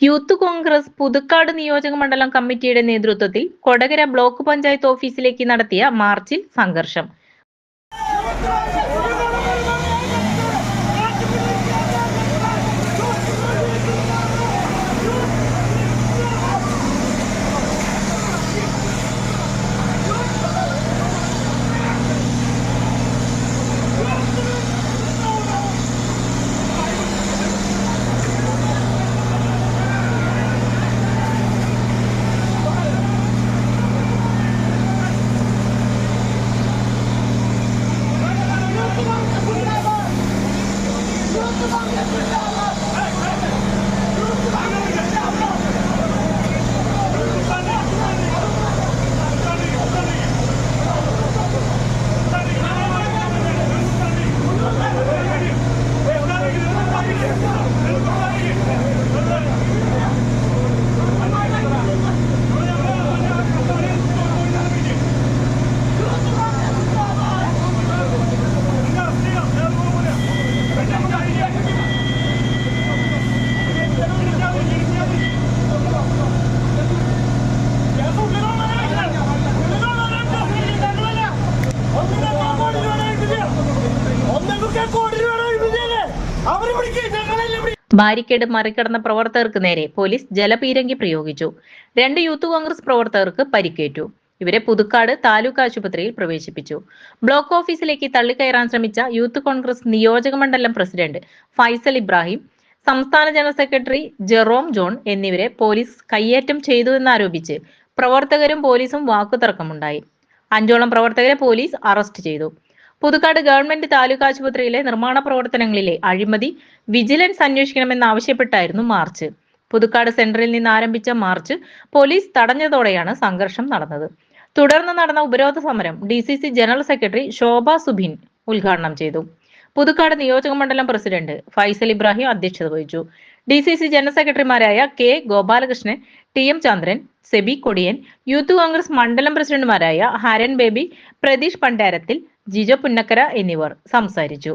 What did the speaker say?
Youth Congress Puthukkad നിയോജക മണ്ഡലം കമ്മിറ്റിയുടെ നേതൃത്വത്തിൽ കൊടകര ബ്ലോക്ക് പഞ്ചായത്ത് ഓഫീസിലേക്ക് നടത്തിയ മാർച്ചിൽ സംഘർഷം. Come on, ബാരിക്കേഡ് മറികടന്ന പ്രവർത്തകർക്ക് നേരെ പോലീസ് ജലപീരങ്കി പ്രയോഗിച്ചു. രണ്ട് യൂത്ത് കോൺഗ്രസ് പ്രവർത്തകർക്ക് പരിക്കേറ്റു. ഇവരെ പുതുക്കാട് താലൂക്ക് ആശുപത്രിയിൽ പ്രവേശിപ്പിച്ചു. ബ്ലോക്ക് ഓഫീസിലേക്ക് തള്ളിക്കയറാൻ ശ്രമിച്ച യൂത്ത് കോൺഗ്രസ് നിയോജക മണ്ഡലം പ്രസിഡന്റ് ഫൈസൽ ഇബ്രാഹിം സംസ്ഥാന ജനറൽ സെക്രട്ടറി ജെറോം ജോൺ എന്നിവരെ പോലീസ് കയ്യേറ്റം ചെയ്തു എന്നാരോപിച്ച് പ്രവർത്തകരും പോലീസും വാക്കുതർക്കമുണ്ടായി. അഞ്ചോളം പ്രവർത്തകരെ പോലീസ് അറസ്റ്റ് ചെയ്തു. പുതുക്കാട് ഗവൺമെന്റ് താലൂക്ക് ആശുപത്രിയിലെ നിർമ്മാണ പ്രവർത്തനങ്ങളിലെ അഴിമതി വിജിലൻസ് അന്വേഷിക്കണമെന്നാവശ്യപ്പെട്ടായിരുന്നു മാർച്ച്. പുതുക്കാട് സെന്ററിൽ നിന്ന് ആരംഭിച്ച മാർച്ച് പോലീസ് തടഞ്ഞതോടെയാണ് സംഘർഷം നടന്നത്. തുടർന്ന് നടന്ന ഉപരോധ സമരം D C C general secretary Shobha Subin ഉദ്ഘാടനം ചെയ്തു. പുതുക്കാട് നിയോജക മണ്ഡലം പ്രസിഡന്റ് ഫൈസൽ ഇബ്രാഹിം അധ്യക്ഷത വഹിച്ചു. ഡി സി സി ജനറൽ സെക്രട്ടറിമാരായ K Gopalakrishnan T M Chandran Seby Kodiyan youth Congress മണ്ഡലം പ്രസിഡന്റുമാരായ ഹരൻ ബേബി പ്രതീഷ് പണ്ടാരത്തിൽ ജിജോ പുന്നക്കര എന്നിവർ സംസാരിച്ചു